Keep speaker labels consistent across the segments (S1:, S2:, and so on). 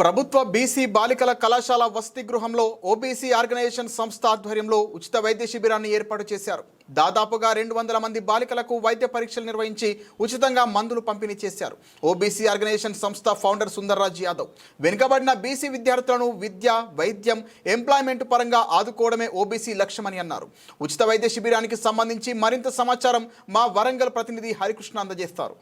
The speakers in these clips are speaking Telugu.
S1: ప్రభుత్వ బీసీ బాలికల కళాశాల వసతి గృహంలో ఓబీసీ ఆర్గనైజేషన్ సంస్థ ఆధ్వర్యంలో ఉచిత వైద్య శిబిరాన్ని ఏర్పాటు చేశారు. దాదాపుగా రెండు వందల మంది బాలికలకు వైద్య పరీక్షలు నిర్వహించి ఉచితంగా మందులు పంపిణీ చేశారు. ఓబీసీ ఆర్గనైజేషన్ సంస్థ ఫౌండర్ సుందర్రాజ్ యాదవ్. వెనుకబడిన బీసీ విద్యార్థులను విద్య వైద్యం ఎంప్లాయ్మెంట్ పరంగా ఆదుకోవడమే ఓబీసీ లక్ష్యమని అన్నారు. ఉచిత వైద్య శిబిరానికి సంబంధించి మరింత సమాచారం మా వరంగల్ ప్రతినిధి హరికృష్ణ అందజేస్తారు.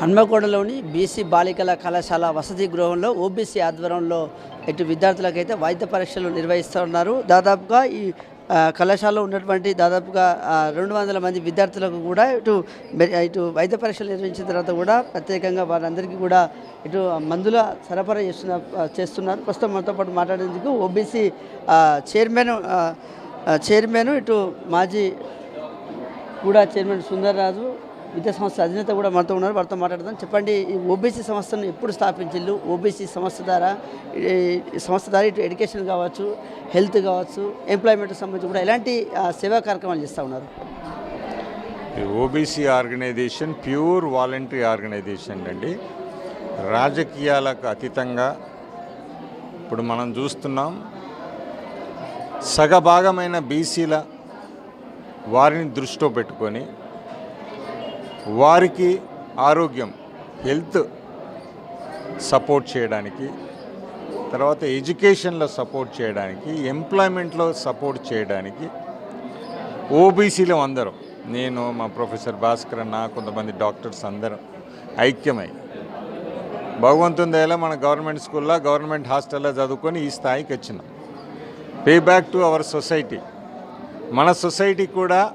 S2: హన్మకొండలోని బీసీ బాలికల కళాశాల వసతి గృహంలో ఓబీసీ ఆధ్వర్యంలో ఇటు విద్యార్థులకైతే వైద్య పరీక్షలు నిర్వహిస్తున్నారు. దాదాపుగా ఈ కళాశాలలో ఉన్నటువంటి దాదాపుగా రెండు వందల మంది విద్యార్థులకు కూడా ఇటు ఇటు వైద్య పరీక్షలు నిర్వహించిన తర్వాత కూడా ప్రత్యేకంగా వారందరికీ కూడా ఇటు మందుల సరఫరా చేస్తున్న చేస్తున్నారు. ప్రస్తుతం మనతో పాటు మాట్లాడేందుకు ఓబీసీ చైర్మన్ చైర్మన్ ఇటు మాజీ కూడా చైర్మన్ సుందర్రాజు విద్యా సంస్థ అధినేత కూడా మనతో ఉన్నారు వారితో మాట్లాడదాం. చెప్పండి ఈ ఓబీసీ సంస్థను ఎప్పుడు స్థాపించిల్లు? ఓబీసీ సంస్థ ద్వారా సంస్థ ద్వారా ఇటు ఎడ్యుకేషన్ కావచ్చు హెల్త్ కావచ్చు ఎంప్లాయ్మెంట్కి సంబంధించి కూడా ఎలాంటి సేవా కార్యక్రమాలు చేస్తూ ఉన్నారు?
S3: OBC organisation pure voluntary organisation అండి. రాజకీయాలకు అతీతంగా ఇప్పుడు మనం చూస్తున్నాం సగభాగమైన బీసీల వారిని దృష్టిలో పెట్టుకొని వారికి ఆరోగ్యం హెల్త్ సపోర్ట్ చేయడానికి తర్వాత ఎడ్యుకేషన్లో సపోర్ట్ చేయడానికి ఎంప్లాయ్మెంట్లో సపోర్ట్ చేయడానికి ఓబీసీలో అందరం నేను మా ప్రొఫెసర్ భాస్కర్ అన్న కొంతమంది డాక్టర్స్ అందరం ఐక్యమై భగవంతుని దయలో మన గవర్నమెంట్ స్కూల్లో గవర్నమెంట్ హాస్టల్లో చదువుకొని ఈ స్థాయికి వచ్చినాం. Pay back to our society మన సొసైటీ కూడా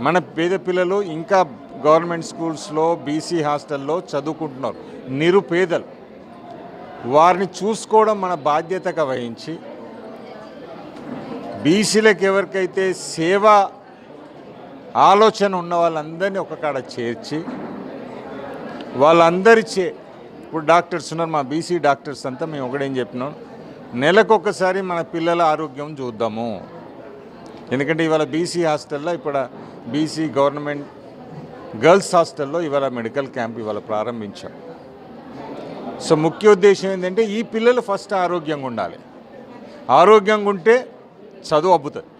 S3: మన పేద పిల్లలు ఇంకా గవర్నమెంట్ స్కూల్స్లో బీసీ హాస్టల్లో చదువుకుంటున్నారు. నిరుపేదలు. వారిని చూసుకోవడం మన బాధ్యతగా వహించి బీసీలకు ఎవరికైతే సేవ ఆలోచన ఉన్న వాళ్ళందరినీ ఒక కాడ చేర్చి వాళ్ళందరి చే ఇప్పుడు డాక్టర్స్ ఉన్నారు మా బీసీ డాక్టర్స్ అంతా మేము ఒకటేం చెప్పినాం. నెలకొకసారి మన పిల్లల ఆరోగ్యం చూద్దాము. ఎందుకంటే ఇవాళ బీసీ హాస్టల్లో ఇప్పుడు బీసీ గవర్నమెంట్ గర్ల్స్ హాస్టల్లో ఇవాళ మెడికల్ క్యాంప్ ఇవాళ ప్రారంభించాం. సో ముఖ్య ఉద్దేశం ఏంటంటే ఈ పిల్లలు ఫస్ట్ ఆరోగ్యంగా ఉండాలి. ఆరోగ్యంగా ఉంటే చదువు అబ్బుతుంది.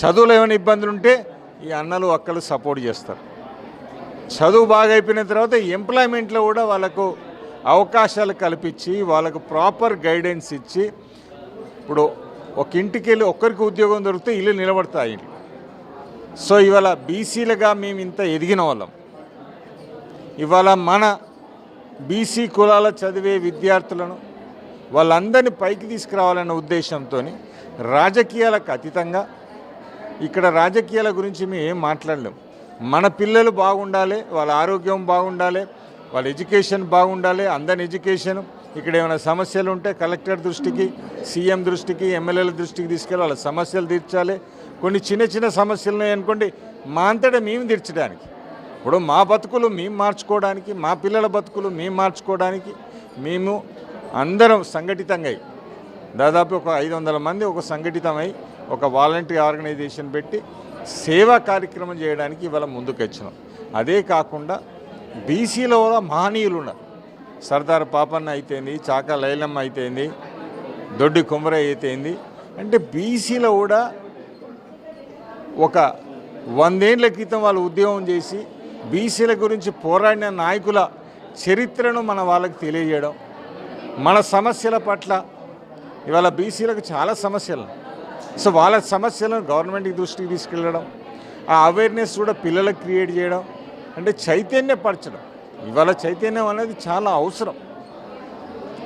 S3: చదువులో ఏమైనా ఇబ్బందులు ఉంటే ఈ అన్నలు అక్కలు సపోర్ట్ చేస్తారు. చదువు బాగా అయిపోయిన తర్వాత ఎంప్లాయ్మెంట్లో కూడా వాళ్ళకు అవకాశాలు కల్పించి వాళ్ళకు ప్రాపర్ గైడెన్స్ ఇచ్చి ఇప్పుడు ఒక ఇంటికి వెళ్ళి ఒక్కరికి ఉద్యోగం దొరికితే ఇల్లు నిలబడతాయి. సో ఇవాళ బీసీలుగా మేము ఇంత ఎదిగిన వాళ్ళం. ఇవాళ మన బీసీ కులాల చదివే విద్యార్థులను వాళ్ళందరినీ పైకి తీసుకురావాలన్న ఉద్దేశంతో రాజకీయాలకు అతీతంగా ఇక్కడ రాజకీయాల గురించి మేము ఏం మాట్లాడలేం. మన పిల్లలు బాగుండాలి వాళ్ళ ఆరోగ్యం బాగుండాలి వాళ్ళ ఎడ్యుకేషన్ బాగుండాలి అందరి ఎడ్యుకేషన్. ఇక్కడ ఏమైనా సమస్యలు ఉంటే కలెక్టర్ దృష్టికి సీఎం దృష్టికి ఎమ్మెల్యేల దృష్టికి తీసుకెళ్ళి వాళ్ళ సమస్యలు తీర్చాలి. కొన్ని చిన్న చిన్న సమస్యలు ఉన్నాయి అనుకోండి మా అంతటా మేము తీర్చడానికి. ఇప్పుడు మా బతుకులు మేము మార్చుకోవడానికి మా పిల్లల బతుకులు మేము మార్చుకోవడానికి మేము అందరం సంఘటితంగా అయి దాదాపు ఒక ఐదు వందల మంది ఒక సంఘటితమై ఒక వాలంటీ ఆర్గనైజేషన్ పెట్టి సేవా కార్యక్రమం చేయడానికి ఇవాళ ముందుకు వచ్చినాం అదే కాకుండా బీసీలో కూడా మహనీయులు ఉన్నారు. సర్దార్ పాపన్న అయితేంది చాకా లైలమ్మ అయితేంది దొడ్డి కుమరయ్య అయితేంది అంటే బీసీలో కూడా ఒక వందేళ్ళ క్రితం వాళ్ళు ఉద్యోగం చేసి బీసీల గురించి పోరాడిన నాయకుల చరిత్రను మన వాళ్ళకి తెలియజేయడం మన సమస్యల పట్ల ఇవాళ బీసీలకు చాలా సమస్యలు. సో వాళ్ళ సమస్యలను గవర్నమెంట్కి దృష్టికి తీసుకెళ్ళడం ఆ అవేర్నెస్ కూడా పిల్లలకు క్రియేట్ చేయడం అంటే చైతన్యపరచడం. ఇవాళ చైతన్యం అనేది చాలా అవసరం.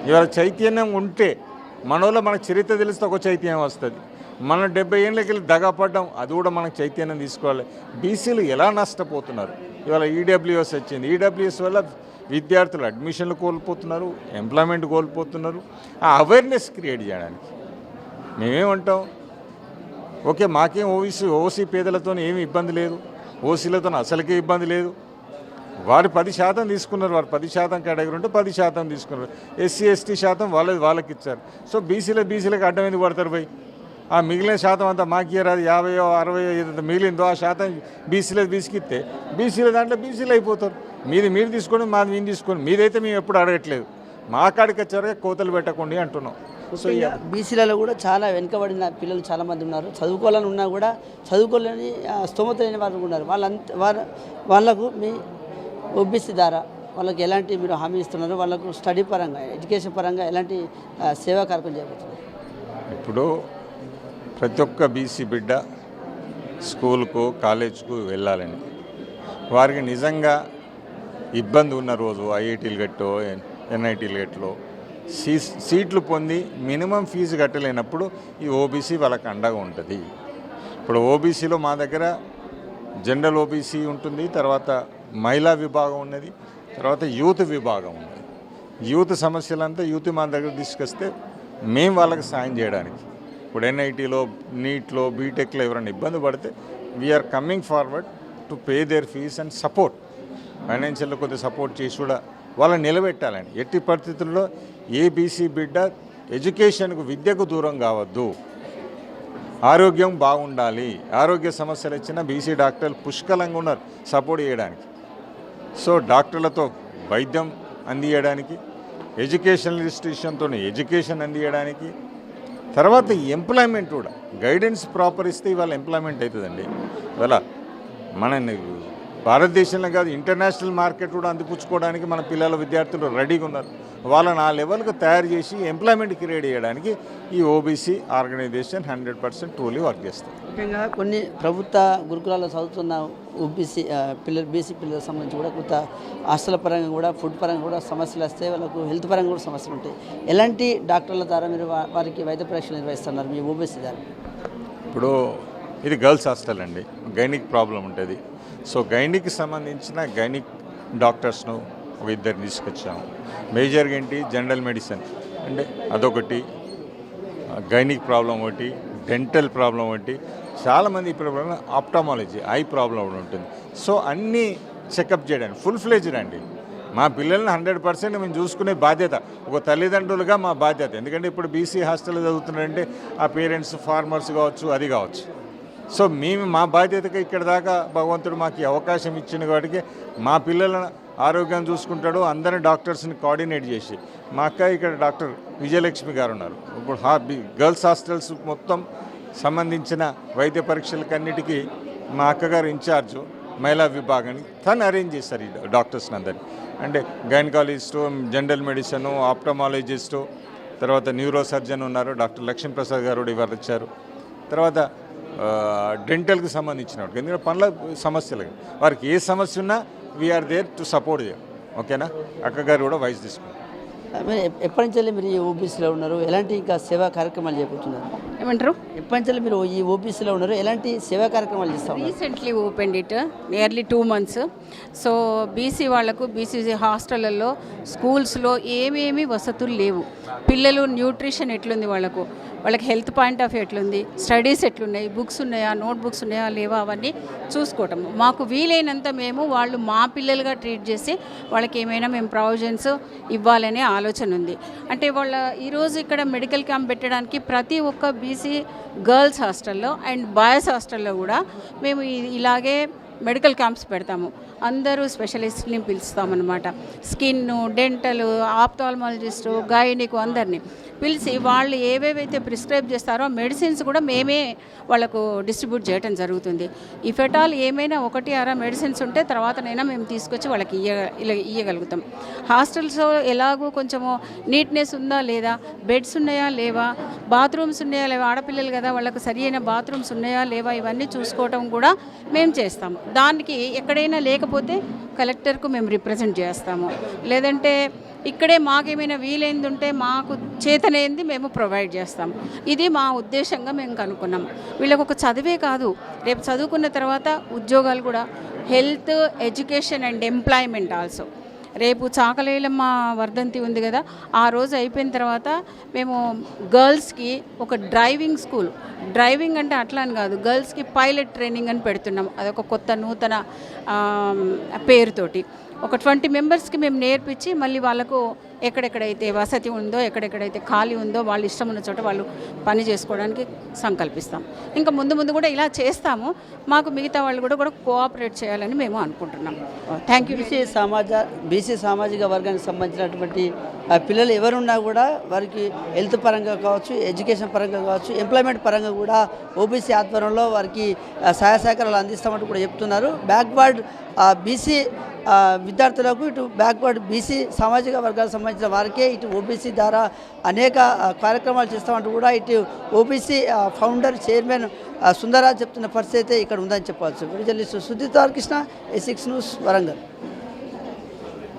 S3: ఇవాళ చైతన్యం ఉంటే మనలో మన చరిత్ర తెలిస్తే ఒక చైతన్యం వస్తుంది. మన డెబ్బై ఏళ్ళకి వెళ్ళి దగపడడం అది కూడా మనకు చైతన్యం తీసుకోవాలి. బీసీలు ఎలా నష్టపోతున్నారు? ఇవాళ ఈడబ్ల్యూఎస్ వచ్చింది. ఈడబ్ల్యూఎస్ వల్ల విద్యార్థులు అడ్మిషన్లు కోల్పోతున్నారు ఎంప్లాయ్మెంట్ కోల్పోతున్నారు. ఆ అవేర్నెస్ క్రియేట్ చేయడానికి మేమేమంటాం? ఓకే మాకేం ఓసీ ఓసీ పేదలతో ఏమి ఇబ్బంది లేదు. ఓసీలతో అసలుకే ఇబ్బంది లేదు. వారు పది శాతం తీసుకున్నారు వారు పది శాతం కేటగిరీ ఉంటే పది శాతం తీసుకున్నారు. ఎస్సీ ఎస్టీ శాతం వాళ్ళది వాళ్ళకి ఇచ్చారు సో బీసీలో బీసీలకు అడ్డం ఎందుకు పడతారు పోయి? ఆ మిగిలిన శాతం అంతా మాకు ఇయ్యరాదు. యాభై అరవై ఏదైతే మిగిలిందో ఆ శాతం బీసీలో బీసీకిస్తే బీసీల దాంట్లో బీసీలు అయిపోతారు. మీది మీరు తీసుకోండి మాది మేము తీసుకోండి. మీదైతే మేము ఎప్పుడు అడగట్లేదు. మా కాడికి వచ్చారుగా కోతలు పెట్టకండి అంటున్నాం. సో
S2: బీసీలలో కూడా చాలా వెనుకబడిన పిల్లలు చాలా మంది ఉన్నారు. చదువుకోవాలని ఉన్నా కూడా చదువుకోలేని స్తోమత లేని వారు ఉన్నారు. వాళ్ళంత వారు వాళ్ళకు మీ ఓబీసీ ద్వారా వాళ్ళకి ఎలాంటి మీరు హామీ ఇస్తున్నారు? వాళ్ళకు స్టడీ పరంగా ఎడ్యుకేషన్ పరంగా ఎలాంటి సేవా కార్యక్రమం చేయబోతున్నారు
S3: ఇప్పుడు ప్రతి ఒక్క బీసీ బిడ్డ స్కూల్కు కాలేజ్కు వెళ్ళాలని. వారికి నిజంగా ఇబ్బంది ఉన్న రోజు ఐఐటీలు గట్టో ఎన్ఐటీలు గట్టో సీ సీట్లు పొంది మినిమం ఫీజు కట్టలేనప్పుడు ఈ ఓబీసీ వాళ్ళకి అండగా ఉంటుంది. ఇప్పుడు ఓబీసీలో మా దగ్గర జనరల్ ఓబీసీ ఉంటుంది తర్వాత మహిళా విభాగం ఉన్నది తర్వాత యూత్ విభాగం ఉన్నది. యూత్ సమస్యలంతా యూత్ మా దగ్గర తీసుకొస్తే మేము వాళ్ళకి సాయం చేయడానికి. ఇప్పుడు ఎన్ఐటీలో నీట్లో బీటెక్లో ఎవరైనా ఇబ్బంది పడితే we're coming forward to pay their fees and support ఫైనాన్షియల్లో కొద్దిగా సపోర్ట్ చేసి కూడా వాళ్ళని నిలబెట్టాలని ఎట్టి పరిస్థితుల్లో ఏబీసీ బిడ్డ ఎడ్యుకేషన్కు విద్యకు దూరం కావద్దు. ఆరోగ్యం బాగుండాలి. ఆరోగ్య సమస్యలు ఇచ్చిన బీసీ డాక్టర్లు పుష్కలంగా ఉన్నారు సపోర్ట్ చేయడానికి. సో డాక్టర్లతో వైద్యం అందియడానికి ఎడ్యుకేషనల్ ఇన్స్టిట్యూషన్తో ఎడ్యుకేషన్ అందియడానికి తర్వాత ఎంప్లాయ్మెంట్ కూడా. గైడెన్స్ ప్రాపర్ ఇస్తే ఇవాళ ఎంప్లాయ్మెంట్ అవుతుందండి. ఇవాళ మన భారతదేశంలో కాదు ఇంటర్నేషనల్ మార్కెట్ కూడా అందిపుచ్చుకోవడానికి మన పిల్లల విద్యార్థులు రెడీగా ఉన్నారు. వాళ్ళని ఆ లెవెల్కి తయారు చేసి ఎంప్లాయ్మెంట్ క్రియేట్ చేయడానికి ఈ OBC organisation hundred percent truly work చేస్తుంది.
S2: ముఖ్యంగా కొన్ని ప్రభుత్వ గురుకులాల్లో చదువుతున్న ఓబీసీ పిల్లలు బీసీ పిల్లలకు సంబంధించి కూడా కొంత హాస్టల్ పరంగా కూడా ఫుడ్ పరంగా కూడా సమస్యలు వస్తాయి వాళ్ళకు హెల్త్ పరంగా కూడా సమస్యలు ఉంటాయి. ఎలాంటి డాక్టర్ల ద్వారా మీరు వారికి వైద్య పరీక్షలు నిర్వహిస్తున్నారు మీ ఓబీసీ ద్వారా?
S3: ఇప్పుడు ఇది గర్ల్స్ హాస్టల్ అండి. గైనిక్ ప్రాబ్లం ఉంటుంది. సో గైనిక్కి సంబంధించిన గైనిక్ డాక్టర్స్ను ఒక ఇద్దరిని తీసుకొచ్చాము. మేజర్గా ఏంటి? General medicine. అంటే అదొకటి. గైనిక్ ప్రాబ్లం ఒకటి డెంటల్ ప్రాబ్లం ఒకటి. చాలామంది ఇప్పుడు ఆప్టామాలజీ ఐ ప్రాబ్లం ఉంటుంది. సో అన్నీ చెకప్ చేయడానికి ఫుల్ ఫ్లెజ్డ్ అండి. మా పిల్లల్ని హండ్రెడ్ పర్సెంట్ మేము చూసుకునే బాధ్యత. ఒక తల్లిదండ్రులుగా మా బాధ్యత. ఎందుకంటే ఇప్పుడు బీసీ హాస్టల్ చదువుతున్నారంటే ఆ పేరెంట్స్ ఫార్మర్స్ కావచ్చు అది కావచ్చు. సో మేము మా బాధ్యతగా ఇక్కడ దాకా భగవంతుడు మాకు అవకాశం ఇచ్చిన వాటికి మా పిల్లల ఆరోగ్యం చూసుకుంటాడు అందరి డాక్టర్స్ని కోఆర్డినేట్ చేసి. మా అక్క ఇక్కడ డాక్టర్ విజయలక్ష్మి గారు ఉన్నారు ఇప్పుడు హా గర్ల్స్ హాస్టల్స్ మొత్తం సంబంధించిన వైద్య పరీక్షలకన్నిటికీ మా అక్కగారు ఇన్ఛార్జ్ మహిళా విభాగాన్ని తను అరేంజ్ చేస్తారు ఈ డాక్టర్స్ని అందరినీ. అంటే గైనకాలజిస్టు జనరల్ మెడిసిను ఆప్టమాలజిస్టు తర్వాత న్యూరో సర్జన్ ఉన్నారు డాక్టర్ లక్ష్మీప్రసాద్ గారు ఇవరిచ్చారు ఇవాళ వచ్చారు తర్వాత డెంటల్కి సంబంధించిన ఎందుకంటే పనుల సమస్యలు. వారికి ఏ సమస్య ఉన్నా వీఆర్ దేర్ టు సపోర్ట్ చేయం ఓకేనా అక్కగారు కూడా వయసు తీసుకుంటారు.
S2: ఎప్పటి నుంచి మీరు ఈ ఓబీసీలో ఉన్నారు? ఎలాంటి ఇంకా సేవా కార్యక్రమాలు చేపడుతున్నారు?
S4: ఏమంటారు?
S2: ఎప్పటి నుంచి మీరు ఈ ఓబీసీలో ఉన్నారు? ఎలాంటి సేవా కార్యక్రమాలు చేస్తూ ఉన్నారు?
S4: Recently open it nearly two months. So BC వాళ్ళకు బీసీ హాస్టళ్ళల్లో స్కూల్స్లో ఏమేమి వసతులు లేవు. పిల్లలు న్యూట్రిషన్ ఎట్లుంది వాళ్ళకు? వాళ్ళకి హెల్త్ పాయింట్ ఆఫ్ వ్యూ ఎట్లుంది? స్టడీస్ ఎట్లున్నాయి? బుక్స్ ఉన్నాయా? నోట్ బుక్స్ ఉన్నాయా? లేవా? అవన్నీ చూసుకోవటం. మాకు వీలైనంత మేము వాళ్ళు మా పిల్లలుగా ట్రీట్ చేసి వాళ్ళకి ఏమైనా మేము ప్రొవిజన్స్ ఇవ్వాలనే ఆలోచన ఉంది. అంటే వాళ్ళ ఈరోజు ఇక్కడ మెడికల్ క్యాంప్ పెట్టడానికి ప్రతి ఒక్క బీసీ గర్ల్స్ హాస్టల్లో అండ్ బాయ్స్ హాస్టల్లో కూడా మేము ఇలాగే మెడికల్ క్యాంప్స్ పెడతాము. అందరూ స్పెషలిస్ట్ని పిలుస్తామన్నమాట. స్కిన్ డెంటల్ ఆప్తాలమాలజిస్టు గైనిక్ అందరినీ పిలిచి వాళ్ళు ఏవేవైతే ప్రిస్క్రైబ్ చేస్తారో మెడిసిన్స్ కూడా మేమే వాళ్ళకు డిస్ట్రిబ్యూట్ చేయడం జరుగుతుంది. ఇఫ్ ఎట్ ఆల్ ఏమైనా ఒకటి అర మెడిసిన్స్ ఉంటే తర్వాతనైనా మేము తీసుకొచ్చి వాళ్ళకి ఇయ్య ఇలా ఇయ్యగలుగుతాం. హాస్టల్స్ ఎలాగో కొంచెము నీట్నెస్ ఉందా లేదా బెడ్స్ ఉన్నాయా లేవా బాత్రూమ్స్ ఉన్నాయా లేవా ఆడపిల్లలు కదా వాళ్ళకి సరి అయిన బాత్రూమ్స్ ఉన్నాయా లేవా ఇవన్నీ చూసుకోవటం కూడా మేము చేస్తాము దానికి ఎక్కడైనా లేకపోతే కలెక్టర్కు మేము రిప్రజెంట్ చేస్తాము. లేదంటే ఇక్కడే మాకేమైనా వీలైంది ఉంటే మాకు చేతనైంది మేము ప్రొవైడ్ చేస్తాం. ఇది మా ఉద్దేశంగా మేము కనుక్కున్నాం. వీళ్ళకు ఒక చదివే కాదు. రేపు చదువుకున్న తర్వాత ఉద్యోగాలు కూడా health education and employment also. రేపు చాకలేలమ్మ వర్ధంతి ఉంది కదా ఆ రోజు అయిపోయిన తర్వాత మేము గర్ల్స్కి ఒక డ్రైవింగ్ స్కూల్ డ్రైవింగ్ అంటే అట్లా అని కాదు గర్ల్స్కి పైలట్ ట్రైనింగ్ అని పెడుతున్నాం. అదొక కొత్త నూతన పేరుతోటి. ఒక ట్వంటీ మెంబర్స్కి మేము నేర్పించి మళ్ళీ వాళ్ళకు ఎక్కడెక్కడైతే వసతి ఉందో ఎక్కడెక్కడైతే ఖాళీ ఉందో వాళ్ళు ఇష్టం ఉన్న చోట వాళ్ళు పని చేసుకోవడానికి సంకల్పిస్తాం. ఇంకా ముందు ముందు కూడా ఇలా చేస్తాము. మాకు మిగతా వాళ్ళు కూడా కూడా కోఆపరేట్ చేయాలని మేము అనుకుంటున్నాం. థ్యాంక్ యూ
S2: బీసీ సమాజ బీసీ సామాజిక వర్గానికి సంబంధించినటువంటి పిల్లలు ఎవరున్నా కూడా వారికి హెల్త్ పరంగా కావచ్చు ఎడ్యుకేషన్ పరంగా కావచ్చు ఎంప్లాయ్మెంట్ పరంగా కూడా ఓబీసీ ఆధ్వర్యంలో వారికి సహాయ సహకారాలు అందిస్తామంటూ కూడా చెప్తున్నారు. బ్యాక్వర్డ్ బీసీ విద్యార్థులకు ఇటు బ్యాక్వర్డ్ బీసీ సామాజిక వర్గాలకు సంబంధించిన వారికే ఇటు ఓబీసీ ద్వారా అనేక కార్యక్రమాలు చేస్తామంటూ కూడా ఇటు ఓబీసీ ఫౌండర్ చైర్మన్ ఆ, సుందరరాజ్ చెప్తున్న పరిస్థితి అయితే ఇక్కడ ఉందని చెప్పవచ్చు. విడుదల Sudheer Krishna A six news Warangal.